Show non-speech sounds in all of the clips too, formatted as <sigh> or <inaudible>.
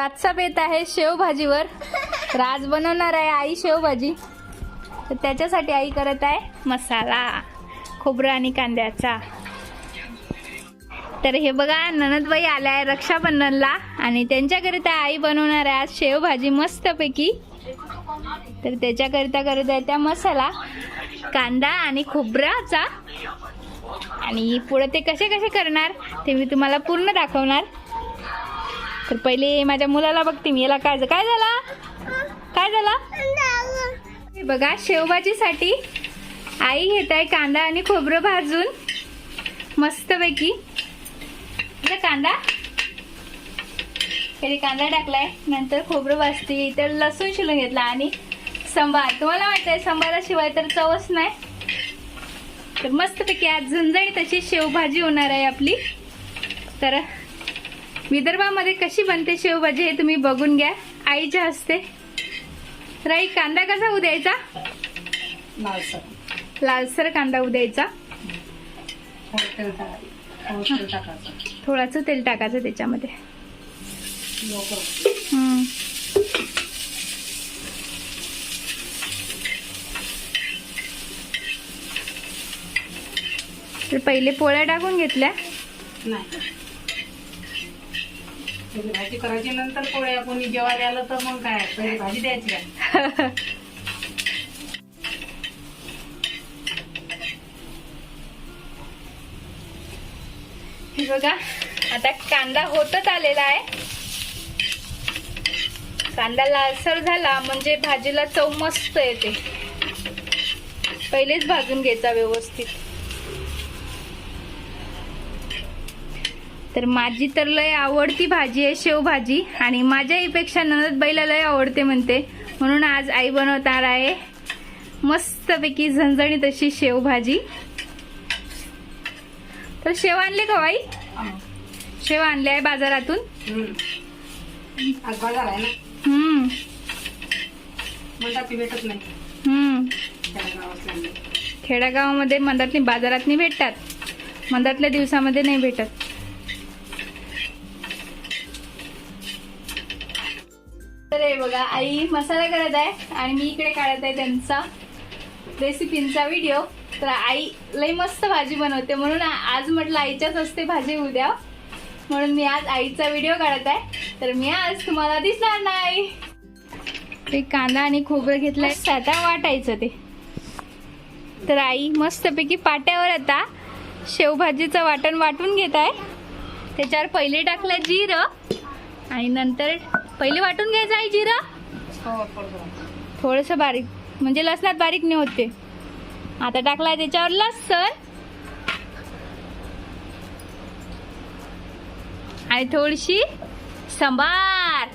राजचा बेत आहे शेवभाजीवर. राज बनवणार आहे आई शेवभाजी. तर त्याच्यासाठी आई करत आहे मसाला खोबरं आणि कांद्याचा. तर हे बघा ननदबाई आल्या आहे रक्षाबंधनला आणि त्यांच्याकरिता आई बनवणार आहे आज शेवभाजी मस्तपैकी. तर त्याच्याकरिता करत आहे त्या मसाला कांदा आणि खोबराचा आणि पुढे ते कसे कसे करणार ते मी तुम्हाला पूर्ण दाखवणार. तर पहिले माझ्या मुलाला बघते मी. याला काय काय झाला? काय झाला? हे बघा शेवभाजीसाठी आई घेत आहे कांदा आणि खोबरं भाजून. मस्तपैकी. इथं कांदा. पहिले कांदा टाकलाय. नंतर खोबरं भाजते. इतर लसूण शिलून घेतला आणि संभार तुम्हाला माहीत आहे संबाराशिवाय तर चवच नाही. तर मस्तपैकी आज झणझणीत अशी शेवभाजी होणार आहे आपली. तर विदर्भामध्ये कशी बनते शेवभाजी हे तुम्ही बघून घ्या. आईच्या हस्ते. तर आई कांदा कसा उद्यायचा? लालसर. कांदा उद्यायचा. तेल टाकायचं. थोडासा तेल टाकायचं त्याच्यामध्ये. पहिले पोळ्या टाकून घेतल्या. नाही. त्याची भाजी करायची नंतर पोळ्या कोणी जेवायला आलं तर मग काय पहिले भाजी द्यायची काय <laughs> हे बघा आता कांदा होतच आलेला आहे. कांदा लालसर झाला म्हणजे भाजीला चव मस्त येते. पहिलेच भाजून घ्यायचा व्यवस्थित. तर माझी तर लय आवडती भाजी आहे शेवभाजी. आणि माझ्या आईपेक्षा ननदबाईला लय आवडते म्हणते. म्हणून आज आई बनवणार आहे. मस्तपैकी झणझणीत अशी शेवभाजी. तर शेव आणले का हो आई शेव आणले आहे बाजारातून. हम्म. ती भेटत नाही. हम्म. खेड्यागावामध्ये मंदातनी बाजारातनी भेटतात. मंदातल्या दिवसामध्ये नाही भेटत. बघा आई मसाला करत आहे आणि मी इकडे काढत आहे त्यांचा रेसिपींचा व्हिडिओ तर आई लई मस्त भाजी बनवते. म्हणून आज म्हटलं आईच्याच असते भाजी उद्या. म्हणून मी आज आईचा व्हिडिओ काढत आहे. तर मी आज तुम्हाला दिसणार नाही. ते कांदा आणि खोबरं घेतलंय. आता वाटायचं ते. तर आई मस्तपैकी पाट्यावर आता शेवभाजीचं वाटण वाटून घेत आहे. त्याच्यावर पहिले टाकलं जिरं आणि नंतर पहिले वाटून घ्यायचं आहे जिरं? थोडंसं बारीक म्हणजे लसणात बारीक नाही होते आता टाकलाय त्याच्यावर लसण. आणि थोडीशी सांबार.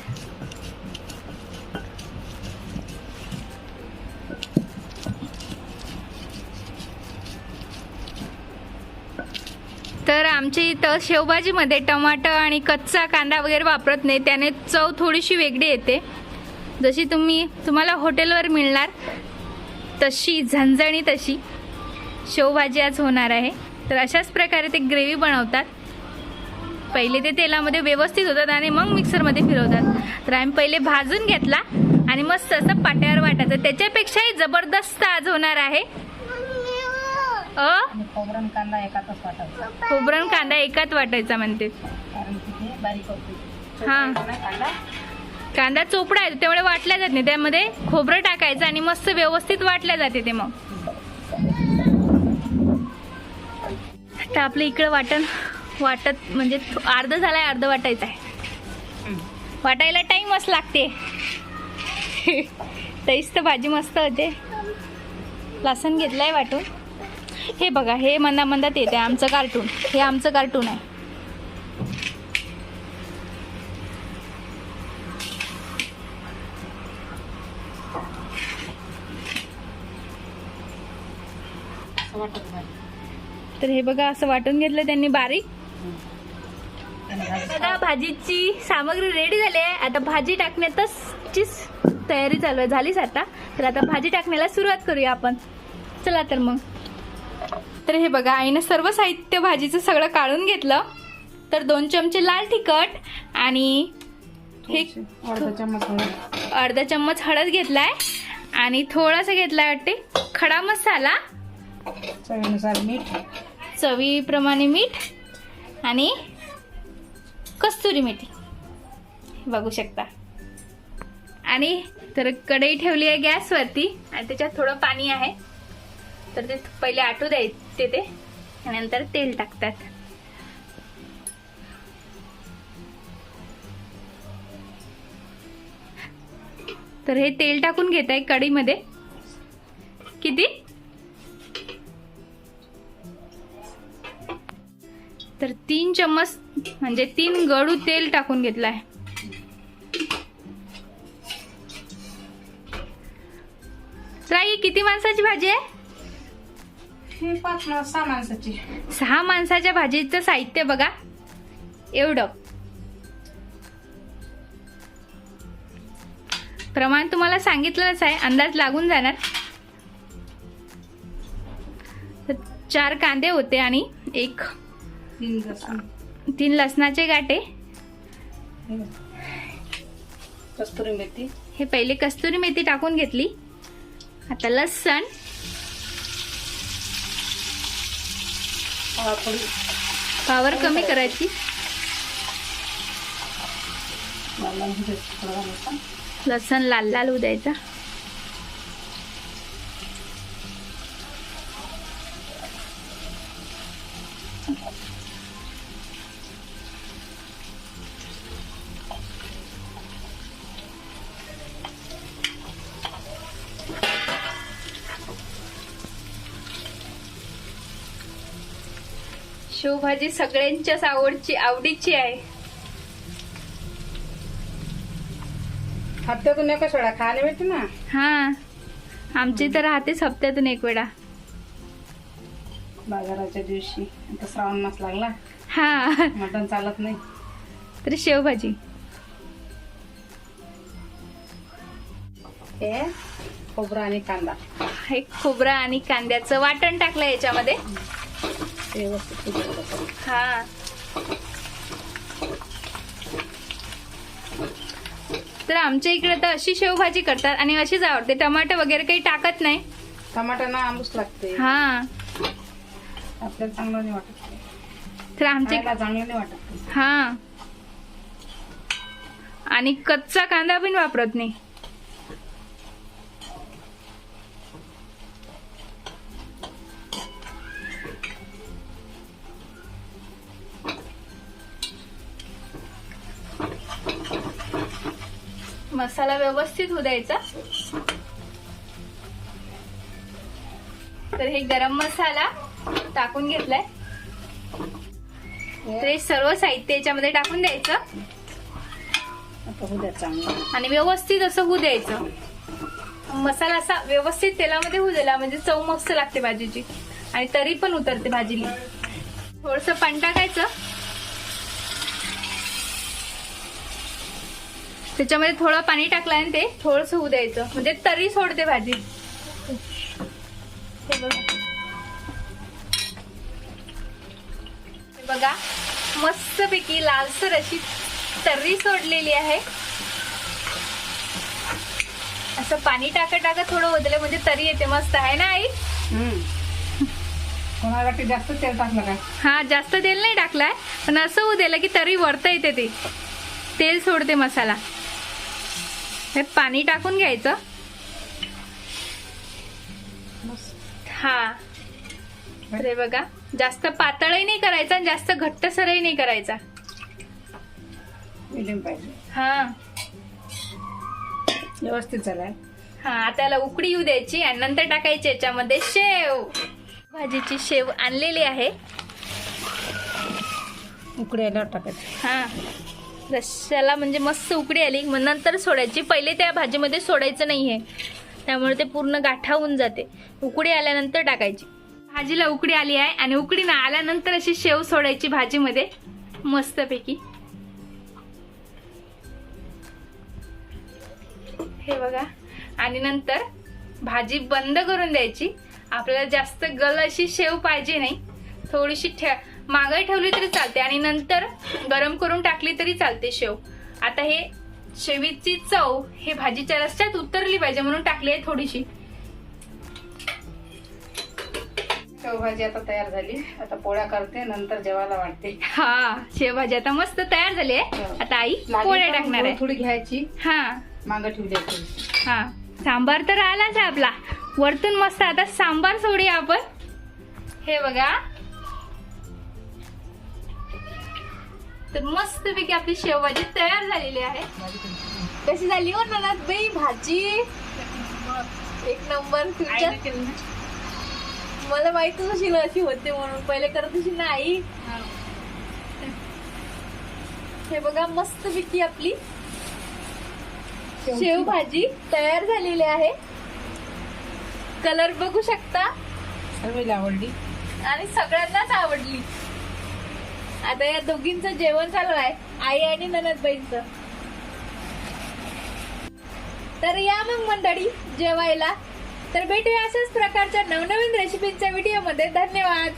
आमच्या इथं शेवभाजीमध्ये टमाटर आणि कच्चा कांदा वगैरे वापरत नाही त्याने चव थोडीशी वेगळी येते. जशी तुम्ही तुम्हाला हॉटेलवर मिळणार तशी झणझणी तशी शेवभाजी आज होणार आहे. तर अशाच प्रकारे ते ग्रेव्ही बनवतात. पहिले ते तेलामध्ये व्यवस्थित होतात आणि मग मिक्सरमध्ये फिरवतात. तर आम्ही पहिले भाजून घेतला आणि मस्त असं पाट्यावर वाटायचं. त्याच्यापेक्षाही जबरदस्त आज होणार आहे. अ? कांदा एकातच वाटायचा. कांदा एकात वाटायचा म्हणते. कारण की ते बारीक होते. हा. नाही कांदा. कांदा चोपडा आहे तेवढे वाटल्या जात नाही. त्यामध्ये खोबरं टाकायचं आणि मस्त व्यवस्थित वाटल्या जाते ते मग. आता आपलं इकडं वाटण वाटत म्हणजे अर्ध झालाय अर्ध वाटायचं आहे. वाटायला टाइमच लागते. <laughs> तरीच तर भाजी मस्त होते. लसण घेतलाय वाटून. हे बघा हे मंदा मंदात येते आमचं कार्टून हे आमचं कार्टून आहे. तर हे बघा असं वाटून घेतलं त्यांनी बारीक. आता भाजीची सामग्री रेडी झाली आहे. आता भाजी टाकण्यातच तयारी चालू आहे. झालीच आता. तर आता भाजी टाकण्याला सुरुवात करूया आपण. चला तर मग. तर हे बघा आईनं सर्व साहित्य भाजीचं सगळं काढून घेतलं. तर दोन चमचे लाल तिखट आणि हे अर्धा चम्मच हळद. अर्धा चम्मच हळद घेतलाय आणि थोडासा घेतलाय वाटते खडा मसाला. चवीनुसार मीठ. चवीप्रमाणे मीठ आणि कस्तुरी मेथी. बघू शकता. आणि तर कढई ठेवली आहे गॅसवरती आणि त्याच्यात थोडं पाणी आहे. तर ते पहिले आटू द्यायचे. ते. नंतर तेल टाकतात. तर हे तेल टाकून घेत आहे कढईमध्ये किती? तर तीन चम्मच म्हणजे तीन गडू तेल टाकून घेतलाय. तर आई किती माणसाची भाजी आहे? हे पाच माणसं सहा माणसाची. सहा माणसाच्या भाजीचं साहित्य बघा. एवढं. प्रमाण तुम्हाला सांगितलंच आहे अंदाज लागून जाणार. चार कांदे होते आणि एक तीन लसूण. तीन लसणाचे गाठे. कस्तुरी मेथी. हे पहिले कस्तुरी मेथी टाकून घेतली. आता लसण हळद थोडी पावर कमी करायची. लसण लाल लाल होऊ शेवभाजी सगळ्यांच्याच आवडची आवडीची आहे. हप्त्यातून एकच वेळा खायला भेटते ना? हा. आमची तर राहतेच हप्त्यातून एक वेळा. बाजाराच्या दिवशी. आता श्रावण मास लागला. हा. मटण चालत नाही. तर शेवभाजी. हे खोबरं आणि कांदा. हे खोबरं आणि कांद्याचं वाटण टाकलं याच्यामध्ये. व्यवस्थित. हा तर आमच्या इकडे तर अशी शेवभाजी करतात आणि अशीच आवडते. टमाटर वगैरे काही टाकत नाही. टमाटर ना आंबूस लागते. हा. आपल्याला चांगलं नाही वाटत तर आमच्या खायला चांगलं नाही वाटत हा. आणि कच्चा कांदा पण वापरत नाही. मसाला व्यवस्थित होऊ द्यायचा. तर हे गरम मसाला टाकून घेतलाय. तर हे सर्व साहित्य याच्यामध्ये टाकून द्यायचं. आणि व्यवस्थित असं होऊ द्यायचं. मसाला असा व्यवस्थित तेलामध्ये होऊ दिला म्हणजे चव मस्त लागते भाजीची. आणि तरी पण उतरते भाजीला. थोडस पाणी टाकायचं. त्याच्यामध्ये थोडं पाणी टाकलं आणि ते थोडस होऊ द्यायचं. म्हणजे तरी सोडते भाजी. बघा मस्तपैकी लालसर अशी तर्री सोडलेली आहे. असं पाणी टाकत टाकत थोडं ओदलं म्हणजे तरी येते. मस्त आहे ना आई? जास्त तेल टाकलं काय हा जास्त तेल नाही टाकलाय पण असं होऊ दिलं की तरी वरता येते ते. तेल सोडते मसाला. हे पाणी टाकून घ्यायचं. हा. हे बघा जास्त पातळही नाही करायचा आणि जास्त घट्टसरही नाही करायचा. हा. व्यवस्थित झालाय. हा आता याला उकडी येऊ द्यायची आणि नंतर टाकायची याच्यामध्ये शेव. भाजीची शेव आणलेली आहे. उकडे आल्यावर टाकायचे. हा. रश्याला म्हणजे मस्त उकडी आली. मग नंतर सोडायची. पहिले त्या भाजीमध्ये सोडायचं नाही आहे त्यामुळे ते पूर्ण गाठा होऊन जाते. उकडी आल्यानंतर टाकायची. भाजीला उकडी आली आहे आणि उकडी ना आल्यानंतर अशी शेव सोडायची भाजीमध्ये. मस्तपैकी. हे बघा. आणि नंतर भाजी बंद करून द्यायची. आपल्याला जास्त गल अशी शेव पाहिजे नाही. थोडीशी ठे मागे ठेवली तरी चालते आणि नंतर गरम करून टाकली तरी चालते शेव. आता हे शेवीची चव हे भाजीच्या रस्त्यात उतरली पाहिजे म्हणून टाकली आहे थोडीशी. शेवभाजी आता तयार झाली. आता पोळ्या करते नंतर जेवायला वाटते. हा शेवभाजी आता मस्त तयार झाली आहे. आता आई पोळ्या टाकणार आहे. थोडी घ्यायची. हा. मागं ठेवली. हा. सांबार तर आलाच आहे आपला. वरतून मस्त आता सांबार सोडूया आपण. हे बघा. तर मस्त पैकी आपली शेवभाजी तयार झालेली आहे. कशी? झाली हो ननात बाई? भाजी? एक नंबर? मला माहितच अशी अशी होते म्हणून. पहिले करत अशी नाही हा. बघा मस्त पैकी आपली शेव भाजी तयार झालेली आहे. कलर बघू शकता? आवडली. आणि सगळ्यांनाच आवडली. आता या दोघींचं जेवण चालू आहे आई आणि ननदबाईंचं तर या मग मंडळी जेवायला. तर भेटूया अशाच प्रकारच्या नवनवीन रेसिपींच्या व्हिडिओमध्ये धन्यवाद.